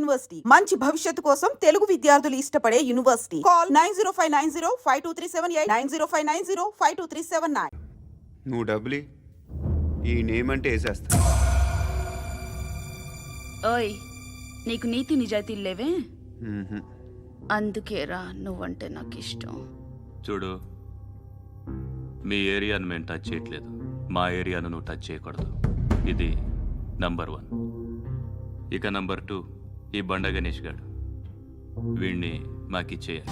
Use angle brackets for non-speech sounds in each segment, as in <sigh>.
University. మంచి భవిష్యత్తు కోసం తెలుగు విద్యార్థులు ఇష్టపడే university. Call nine zero five nine zero five two three seven eight nine zero five nine zero five two three seven nine. నువ్వు డబ్బులి ఈ నేమ్ అంటే వేసేస్తా. ఓయ్ నీకు నీతి నిజాయితీలు లేవే? మ్మ్హ్మ్. అందుకేరా నువ్వంటే నాకు ఇష్టం చూడు మీ ఏరియాను మేము టచ్ చేయట్లేదు. మా ఏరియాను నువ్వు టచ్ చేయకూడదు. ఇది నంబర్ వన్ ఇక నంబర్ టూ ఈ బండ గణేష్ గాడు. వీణ్ణి మాకిచ్చేయాలి.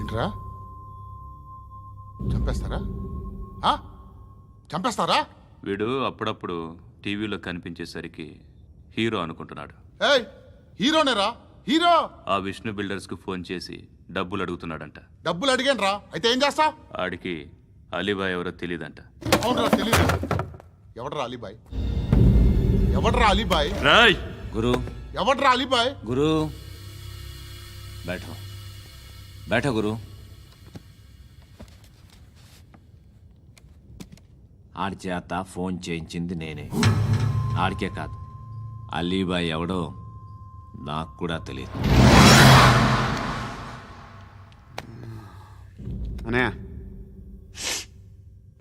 ఏంట్రా? చంపేస్తారా? ఆ? చంపేస్తారా? వీడు అప్పుడప్పుడు టీవీలో కనిపించేసరికి హీరో అనుకుంటున్నాడు. ఏయ్ హీరోనేరా? హీరో! ఆ విష్ణు బిల్డర్స్కు ఫోన్ చేసి డబ్బులు అడుగుతున్నాడంట డబ్బులు అడిగానురా అయితే ఏం చేస్తా? ఆడికి అలీబాయ్ ఎవరో తెలియదంట అవునరా తెలీదు. ఎవడరా అలీబాయ్? ఎవడరా అలీబాయ్ రాయ్ गुरु ఎవడరా అలీబాయ్ गुरु बैठो बैठो गुरु ఆడి చేత ఫోన్ చేయించింది నేనే ఆడికే కాదు అలీబాయ్ ఎవడో నాకు కూడా తెలియదు అనయ్య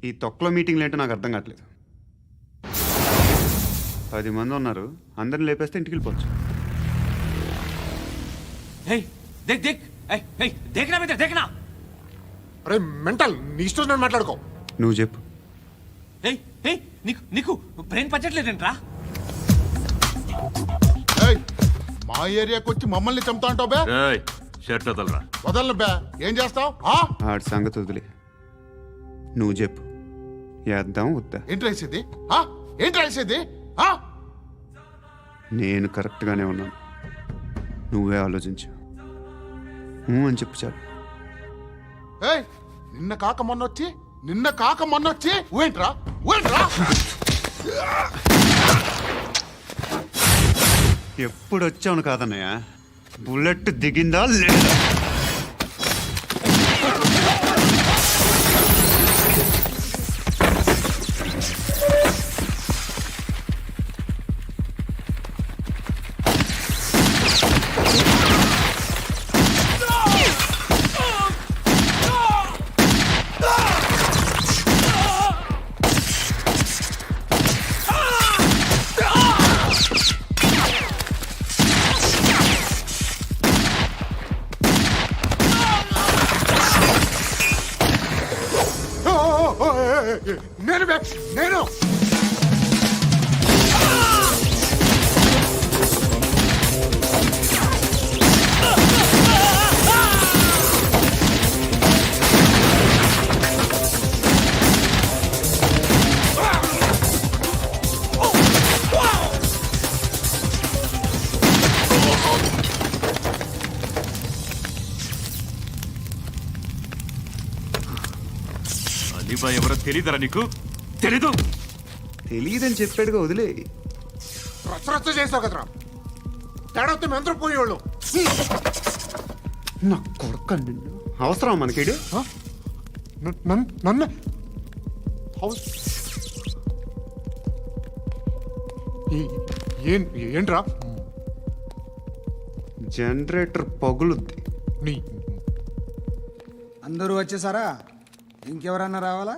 ఈ తొక్కలో మీటింగ్లు ఏంటో నాకు అర్థం కావట్లేదు పది మంది ఉన్నారు. అందరిని లేపేస్తే ఇంటికి వెళ్ళిపోవచ్చు. హే దేక్ దేక్. ఏయ్ ఏయ్ దేఖనా బేటా దేఖనా అరే మెంటల్ నీ ఇష్టం నేను మాట్లాడుకో. నువ్వు చెప్పు. ఏయ్ ఏయ్ నీకు నీకు బ్రెయిన్ పచ్చట్లేదంట్రా ఏయ్ మా ఏరియాకి వచ్చి మమ్మల్ని చంపుతా అంటావు బే? రాయ్ షర్ట్ వదలరా వదలను బే. ఏం చేస్తావు? ఆడి సంగతి వదిలే. నువ్వు చెప్పు. వేద్దాం వద్దా. ఏంటి రాసేది ఆ? ఏంటి రాసేది? నేను కరెక్ట్గానే ఉన్నాను. నువ్వే ఆలోచించు. అని చెప్పు చాలు. ఏయ్ నిన్న కాక మొన్న వచ్చి నిన్న కాక మొన్న వచ్చి ఊయంట్రా ఊయంట్రా. ఎప్పుడు వచ్చావును కాదన్నయ్య? బుల్లెట్ దిగిందా లేదా? నేను. బే ఎవరో తెలియదరా నీకు? తెలీదు. తెలియదని చెప్పాడుగా వదిలే. రచ్చ రచ్చ చేసావు కదరా. తేడా మెంతరం పోయేవాళ్ళు. నా కొడుకు నిన్ను. అవసరం మనకిడు? నన్ను. ఏంట్రా? జనరేటర్ పగులుద్ది. నీ అందరూ వచ్చేసారా? ఇంకెవరన్నా రావాలా?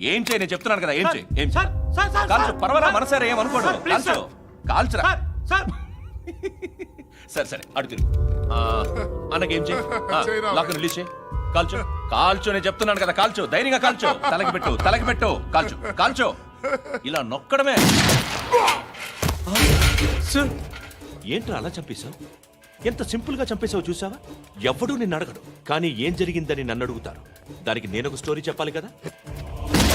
ఏం చేయి? నేను చెప్తున్నాను కదా ఏం చేయి? ఏం సార్, సార్, సార్, కాల్చు. సార్. పర్వాలా మనసారా ఏం అనుకోడు సార్, ప్లీజ్, కాల్చు. కాల్చురా? Sir sir. <laughs> సరే సరే అడు తిరుగు. ఆ, అన్నకేం చేయి. <laughs> లాక్ రిలీజ్ చేయి కాల్చు. కాల్చు నేను చెప్తున్నాను కదా కాల్చు. ధైర్యంగా కాల్చు. తలకి పెట్టు తలకి పెట్టు. కాల్చు కాల్చు. ఇలా నొక్కడమే. సార్ ఏంట్రా అలా చంపేశావు? ఎంత సింపుల్గా చంపేశావు చూసావా? ఎవడూ నిన్ను అడగడు. కానీ ఏం జరిగిందని నన్ను అడుగుతారు. దానికి నేను ఒక స్టోరీ చెప్పాలి కదా?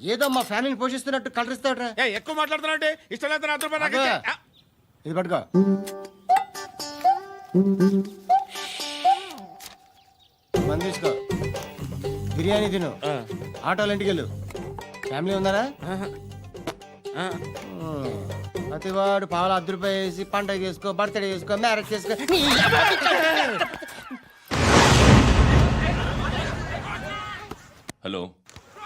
ఏదో మా ఫ్యామిలీని పోషిస్తున్నట్టు కలరిస్తావుట్రా ఏయ్, ఎక్కువ మాట్లాడుతున్నావు అంటే ఇష్టం లేదు నా రూపాయలు నాకు అబ్బా. ఇచ్చే. ఆ, ఇది పట్టుకో. మంది తీసుకో. బిర్యానీ తిను. ఆటోలు ఇంటికి వెళ్ళు ఫ్యామిలీ ఉన్నారా. ప్రతివాడు పావులు అర్ధ రూపాయి వేసి పండగ చేసుకో బర్త్డే చేసుకో మ్యారేజ్ చేసుకో. హలో.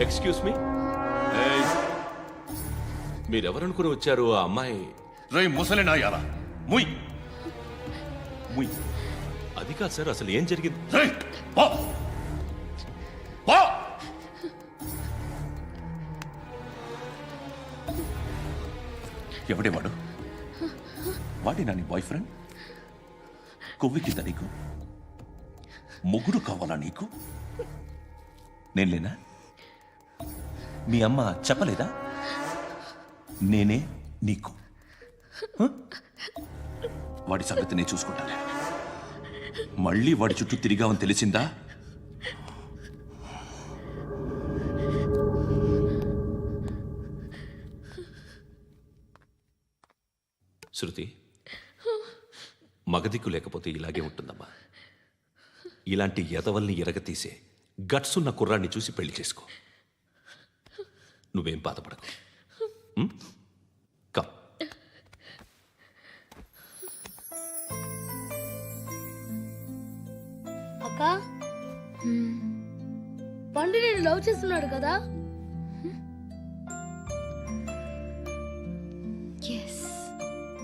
ఎక్స్క్యూజ్ మీ మీరెవరనుకుని వచ్చారు ఆ అమ్మాయి? రే ముసలి నాయాల. ముయ్. ముయ్. అది కాదు సార్ అసలు ఏం జరిగింది? ఎవడే మొగుడు కావాలా నీకు? నేను లేనా మీ అమ్మ చెప్పలేదా? నేనే నీకు. వాడి సంగతి నేను చూసుకుంటాను. మళ్ళీ వాడి చుట్టూ తిరిగావని తెలిసిందా? శృతి మగదిక్కు లేకపోతే ఇలాగే ఉంటుందమ్మా. ఇలాంటి ఎదవల్ని ఎరగతీసే గట్స్ ఉన్న కుర్రాన్ని చూసి పెళ్ళి చేసుకో. నువ్వేం బాధపడకు? కమ్. అక్క? పండు నేను లవ్ చేస్తున్నాడు కదా?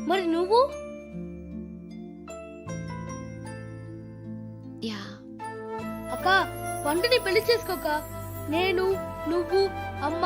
మరి నువ్వు? అక్క పండుని పెళ్ళి చేసుకోక నేను నువ్వు అమ్మ